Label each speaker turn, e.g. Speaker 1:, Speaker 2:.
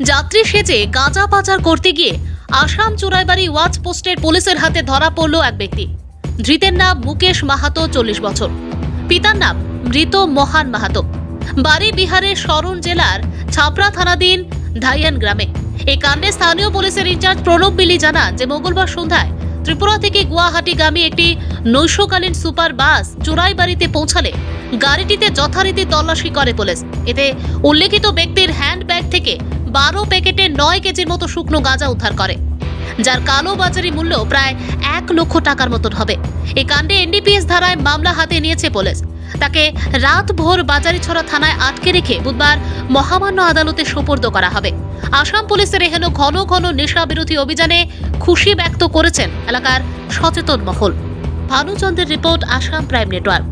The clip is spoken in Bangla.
Speaker 1: যাত্রী সেজে গাঁজা পাচার করতে গিয়ে আসাম চোরাইবাড়ি ওয়াচ পোস্টের পুলিশের হাতে ধরা পড়ল এক ব্যক্তি। ধৃতের নাম মুকেশ মাহাতো, চল্লিশ বছর। পিতার নাম মৃত মহান মাহাতো। বাড়ি বিহারের শরণ জেলার ছাপড়া থানাধীন ধাইয়ান গ্রামে। এই কাণ্ডে স্থানীয় পুলিশের ইনচার্জ প্রণব বিলি জানান যে মঙ্গলবার সন্ধ্যায় ত্রিপুরা থেকে গুয়াহাটিগামী একটি নৈশকালীন সুপার বাস চোরাইবাড়িতে পৌঁছালে গাড়িটিতে যথারীতি তল্লাশি করে পুলিশ। এতে উল্লেখিত ব্যক্তির থেকে বারো প্যাকেটে নয় কেজির মতো শুকনো গাঁজা উদ্ধার করে। যার কালো বাজারি মূল্য প্রায় এক লক্ষ টাকার মতন হবে। এই কাণ্ডে এনডিপিএস ধারায় মামলা হাতে নিয়েছে পুলিশ। তাকে রাত ভোর বাজারিছড়া থানায় আটকে রেখে বুধবার মহামান্য আদালতে সোপর্দ করা হবে। আসাম পুলিশের এহেন ঘন ঘন নেশা বিরোধী অভিযানে খুশি ব্যক্ত করেছেন এলাকার সচেতন মহল। ভানুচন্দ্রের রিপোর্ট আসাম প্রাইম নেটওয়ার্ক।